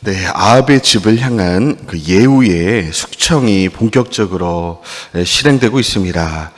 네, 아합의 집을 향한 그 예후의 숙청이 본격적으로 실행되고 있습니다.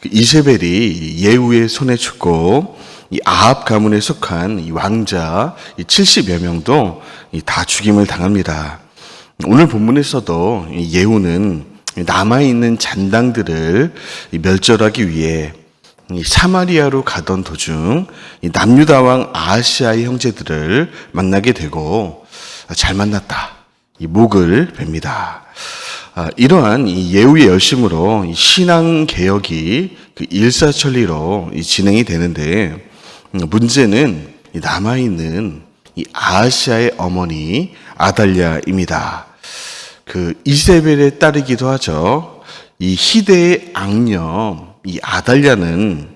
그 이세벨이 예후의 손에 죽고 이 아합 가문에 속한 이 왕자 이 70여 명도 이다 죽임을 당합니다. 오늘 본문에서도 이 예후는 남아 있는 잔당들을 이 멸절하기 위해 이 사마리아로 가던 도중 이 남유다 왕 아하시아의 형제들을 만나게 되고 아, 잘 만났다. 이 목을 뵙니다. 아, 이러한 이 예후의 열심으로 이 신앙 개혁이 그 일사천리로 이 진행이 되는데 음, 문제는 이 남아 있는 이 아하시아의 어머니 아달랴입니다. 그 이세벨의 딸이기도 하죠. 이 희대의 악녀 이 아달랴는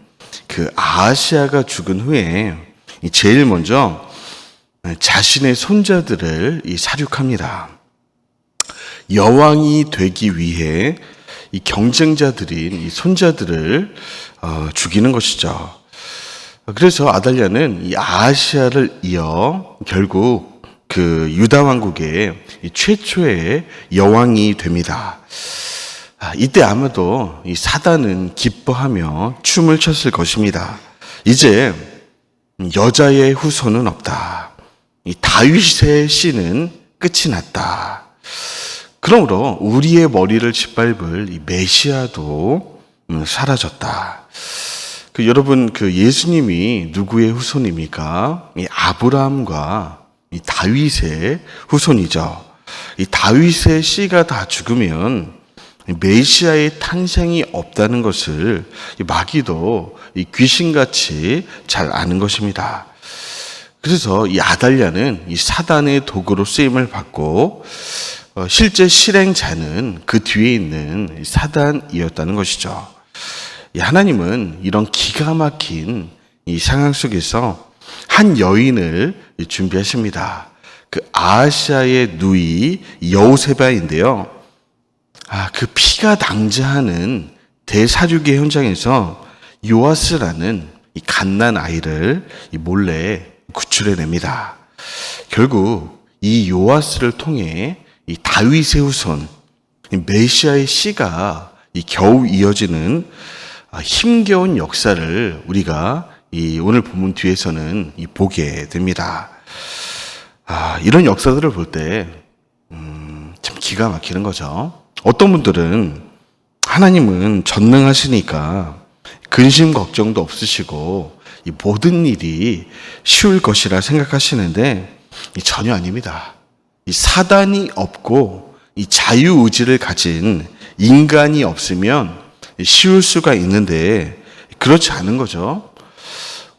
그 아하시아가 죽은 후에 이 제일 먼저 자신의 손자들을 이 사륙합니다. 여왕이 되기 위해 이 경쟁자들인 이 손자들을 어, 죽이는 것이죠. 그래서 아달랴는 이 아시아를 이어 결국 그 유다 왕국의 이 최초의 여왕이 됩니다. 아, 이때 아마도 이 사단은 기뻐하며 춤을 췄을 것입니다. 이제 여자의 후손은 없다. 이 다윗의 씨는 끝이 났다. 그러므로 우리의 머리를 짓밟을 이 메시아도 음, 사라졌다. 그 여러분 그 예수님이 누구의 후손입니까? 이 아브라함과 이 다윗의 후손이죠. 이 다윗의 씨가 다 죽으면 이 메시아의 탄생이 없다는 것을 이 마귀도 이 귀신같이 잘 아는 것입니다. 그래서 이 아달랴는 이 사단의 도구로 쓰임을 받고 어, 실제 실행자는 그 뒤에 있는 이 사단이었다는 것이죠. 이 하나님은 이런 기가 막힌 이 상황 속에서 한 여인을 준비하십니다. 그 아시아의 누이 여우세바인데요. 아, 그 피가 낭자하는 대사륙의 현장에서 요아스라는 이 갓난 아이를 이 몰래 구출해냅니다. 결국 이 요아스를 통해 이 다윗의 후손, 이 메시아의 씨가 이 겨우 이어지는 아, 힘겨운 역사를 우리가 이 오늘 본문 뒤에서는 이 보게 됩니다. 아, 이런 역사들을 볼 때, 음, 참 기가 막히는 거죠. 어떤 분들은 하나님은 전능하시니까 근심 걱정도 없으시고 이 모든 일이 쉬울 것이라 생각하시는데 이 전혀 아닙니다. 이 사단이 없고 이 자유 의지를 가진 인간이 없으면 쉬울 수가 있는데 그렇지 않은 거죠.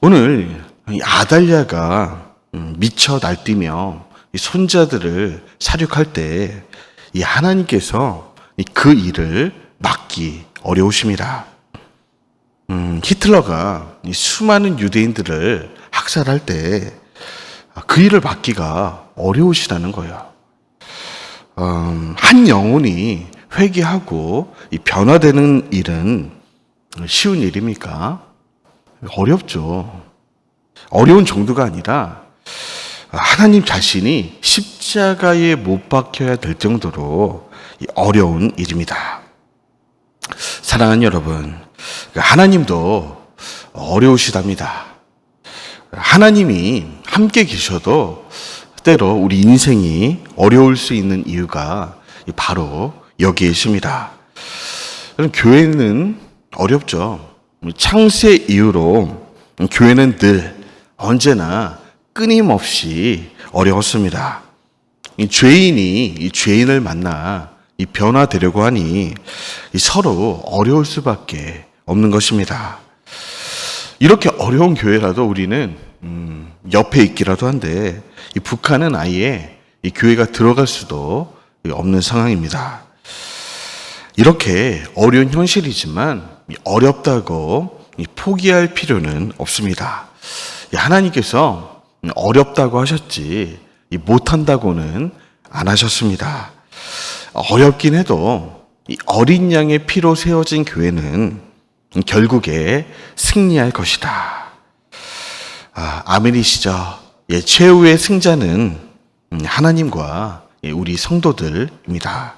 오늘 이 아달랴가 음, 미쳐 날뛰며 이 손자들을 사륙할 때 이 하나님께서 이그 일을 막기 어려우십니다. 음, 히틀러가 이 수많은 유대인들을 학살할 때 그 일을 막기가 어려우시다는 거예요. 음, 한 영혼이 회개하고 이 변화되는 일은 쉬운 일입니까? 어렵죠. 어려운 정도가 아니라 하나님 자신이 십자가에 못 박혀야 될 정도로 이 어려운 일입니다. 사랑하는 여러분, 하나님도 어려우시답니다. 하나님이 함께 계셔도 때로 우리 인생이 어려울 수 있는 이유가 바로 여기에 있습니다. 교회는 어렵죠. 창세 이후로 교회는 늘 언제나 끊임없이 어려웠습니다. 이 죄인이 이 죄인을 만나 이 변화되려고 하니 이 서로 어려울 수밖에 없는 것입니다. 이렇게 어려운 교회라도 우리는 음, 옆에 있기라도 한데 이 북한은 아예 이 교회가 들어갈 수도 없는 상황입니다. 이렇게 어려운 현실이지만 이 어렵다고 이 포기할 필요는 없습니다. 이 하나님께서 어렵다고 하셨지 이 못한다고는 안 하셨습니다. 어렵긴 해도 이 어린 양의 피로 세워진 교회는 결국에 승리할 것이다. 아, 아멘이시죠. 예, 최후의 승자는 음, 하나님과 예, 우리 성도들입니다.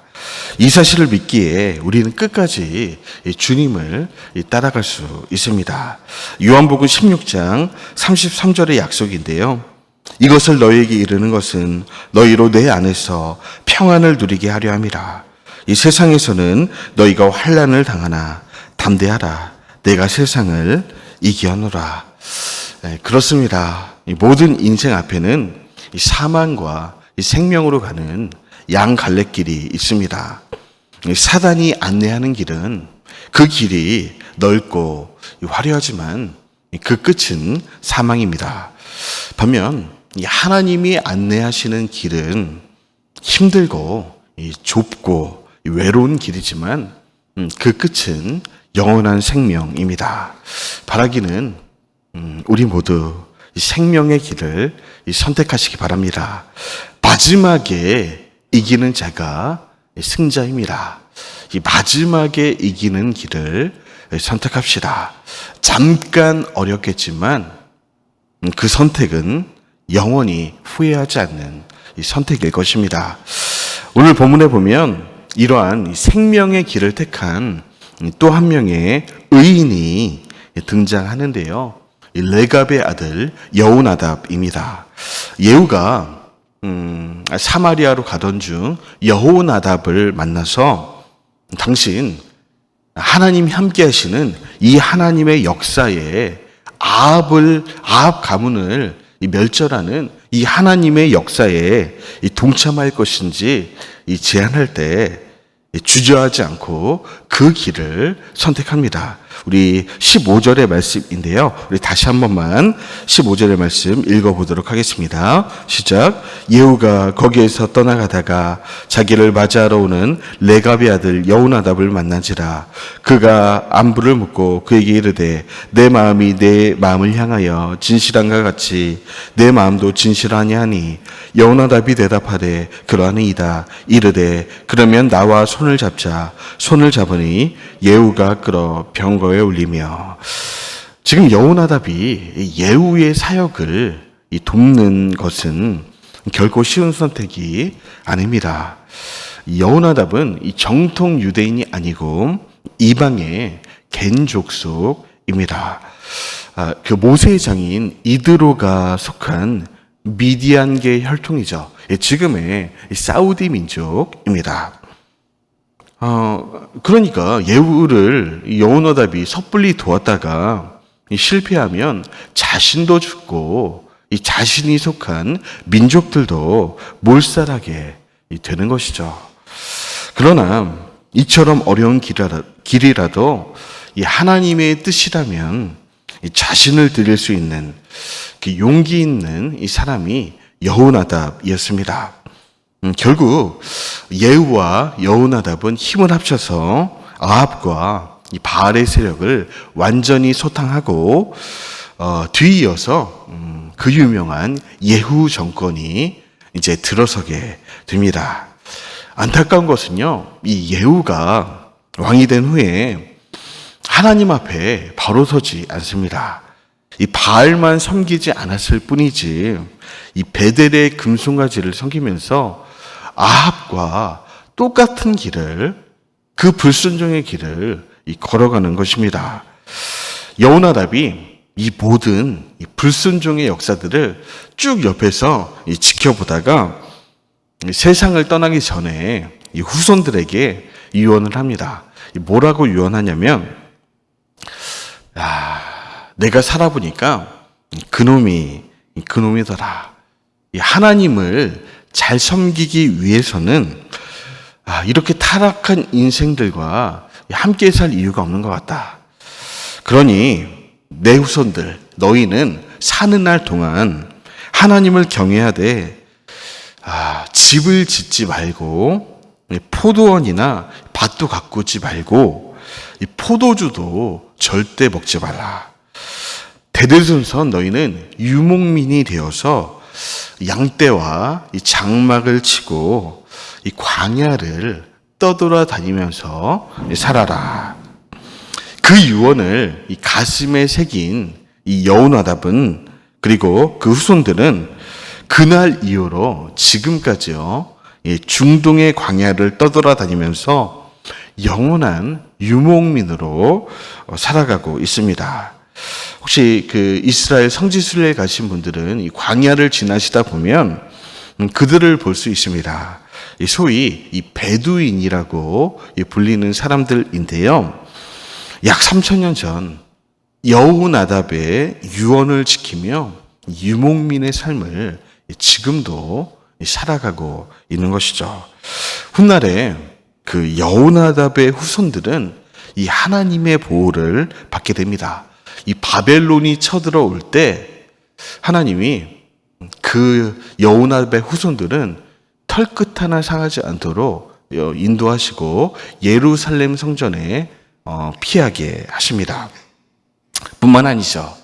이 사실을 믿기에 우리는 끝까지 이 주님을 이 따라갈 수 있습니다. 요한복음 16장 33절의 약속인데요. 이것을 너희에게 이르는 것은 너희로 내 안에서 평안을 누리게 하려 함이라. 이 세상에서는 너희가 환란을 당하나 담대하라. 내가 세상을 이기었노라. 네, 그렇습니다. 이 모든 인생 앞에는 이 사망과 이 생명으로 가는 양 갈래길이 있습니다. 이 사단이 안내하는 길은 그 길이 넓고 화려하지만 그 끝은 사망입니다. 반면 이 하나님이 안내하시는 길은 힘들고 이 좁고 이 외로운 길이지만 음, 그 끝은 영원한 생명입니다. 바라기는 음, 우리 모두 이 생명의 길을 이 선택하시기 바랍니다. 마지막에 이기는 자가 승자입니다. 이 마지막에 이기는 길을 선택합시다. 잠깐 어렵겠지만 음, 그 선택은 영원히 후회하지 않는 이 선택일 것입니다. 오늘 본문에 보면 이러한 이 생명의 길을 택한 또 한 명의 의인이 등장하는데요. 이 레갑의 아들 여우나답입니다. 예후가 음, 사마리아로 가던 중 여호나답을 만나서 당신 하나님이 함께 하시는 이 하나님의 역사에 아합을 아합 가문을 이 멸절하는 이 하나님의 역사에 이 동참할 것인지 이 제안할 때 주저하지 않고 그 길을 선택합니다. 우리 15절의 말씀인데요. 우리 다시 한 번만 15절의 말씀 읽어보도록 하겠습니다. 시작. 예후가 거기에서 떠나가다가 자기를 맞이하러 오는 레갑의 아들 여우나답을 만난지라 그가 안부를 묻고 그에게 이르되 내 마음이 내 마음을 향하여 진실한가 같이 내 마음도 진실하냐 하니 여우나답이 대답하되 그러하니이다 이르되 그러면 나와 손을 잡자 손을 잡으니 예후가 끌어 병거 에 올리며 지금 여우나답이 예후의 사역을 이 돕는 것은 결코 쉬운 선택이 아닙니다. 여우나답은 이 정통 유대인이 아니고 이방의 겐족속입니다. 아, 그 모세의 장인 이드로가 속한 미디안계 혈통이죠. 예, 지금의 사우디 민족입니다. 어, 그러니까 예후를 여호나답이 섣불리 도왔다가 실패하면 자신도 죽고 이 자신이 속한 민족들도 몰살하게 되는 것이죠. 그러나 이처럼 어려운 길이라도 이 하나님의 뜻이라면 이 자신을 드릴 수 있는 그 용기 있는 이 사람이 여호나답이었습니다. 음, 결국 예후와 여호나답은 힘을 합쳐서 아합과 이 바알의 세력을 완전히 소탕하고 어, 뒤이어서 음, 그 유명한 예후 정권이 이제 들어서게 됩니다. 안타까운 것은요, 이 예후가 왕이 된 후에 하나님 앞에 바로 서지 않습니다. 이 바알만 섬기지 않았을 뿐이지 이 베델의 금송아지를 섬기면서 아합과 똑같은 길을 그 불순종의 길을 걸어가는 것입니다. 여호나답이 이 모든 불순종의 역사들을 쭉 옆에서 지켜보다가 세상을 떠나기 전에 후손들에게 유언을 합니다. 뭐라고 유언하냐면, 야, 내가 살아보니까 그놈이 그놈이더라. 하나님을 잘 섬기기 위해서는 아, 이렇게 타락한 인생들과 함께 살 이유가 없는 것 같다. 그러니 내 후손들 너희는 사는 날 동안 하나님을 돼. 아, 집을 짓지 말고 포도원이나 밭도 가꾸지 말고 포도주도 절대 먹지 말라. 대대손손 너희는 유목민이 되어서 양떼와 이 장막을 치고 이 광야를 떠돌아다니면서 살아라. 그 유언을 이 가슴에 새긴 이 여우나답은 그리고 그 후손들은 그날 이후로 지금까지요, 이 중동의 광야를 떠돌아다니면서 영원한 유목민으로 어, 살아가고 있습니다. 혹시 그 이스라엘 성지 순례 가신 분들은 이 광야를 지나시다 보면 음, 그들을 볼 수 있습니다. 이 소위 이 베두인이라고 이 불리는 사람들인데요. 약 3천년 전 여우나답의 유언을 지키며 유목민의 삶을 지금도 살아가고 있는 것이죠. 훗날에 그 여우나답의 후손들은 이 하나님의 보호를 받게 됩니다. 이 바벨론이 쳐들어올 때 하나님이 그 여우나답의 후손들은 털끝 하나 상하지 않도록 어, 인도하시고 예루살렘 성전에 어, 피하게 하십니다. 뿐만 아니죠.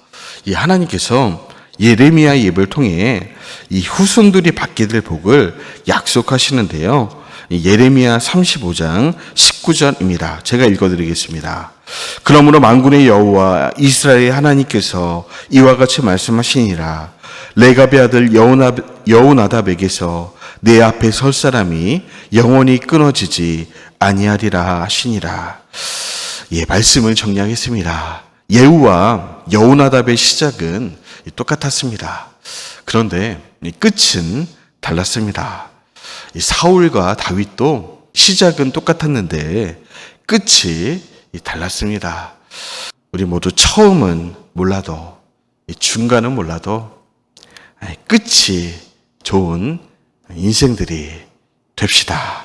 이 하나님께서 예레미야 예배를 통해 이 후손들이 받게 될 복을 약속하시는데요. 이 예레미야 35장 19절입니다. 제가 읽어드리겠습니다. 그러므로 만군의 여호와 이스라엘 하나님께서 이와 같이 말씀하시니라. 레갑의 아들 여우나, 여우나답에게서 내 앞에 설 사람이 영원히 끊어지지 아니하리라 하시니라. 예, 말씀을 정리하겠습니다. 예후와 여우나답의 시작은 똑같았습니다. 그런데 이 끝은 달랐습니다. 이 사울과 다윗도 시작은 똑같았는데 끝이 달랐습니다. 우리 모두 처음은 몰라도 이 중간은 몰라도 끝이 좋은 인생들이 됩시다.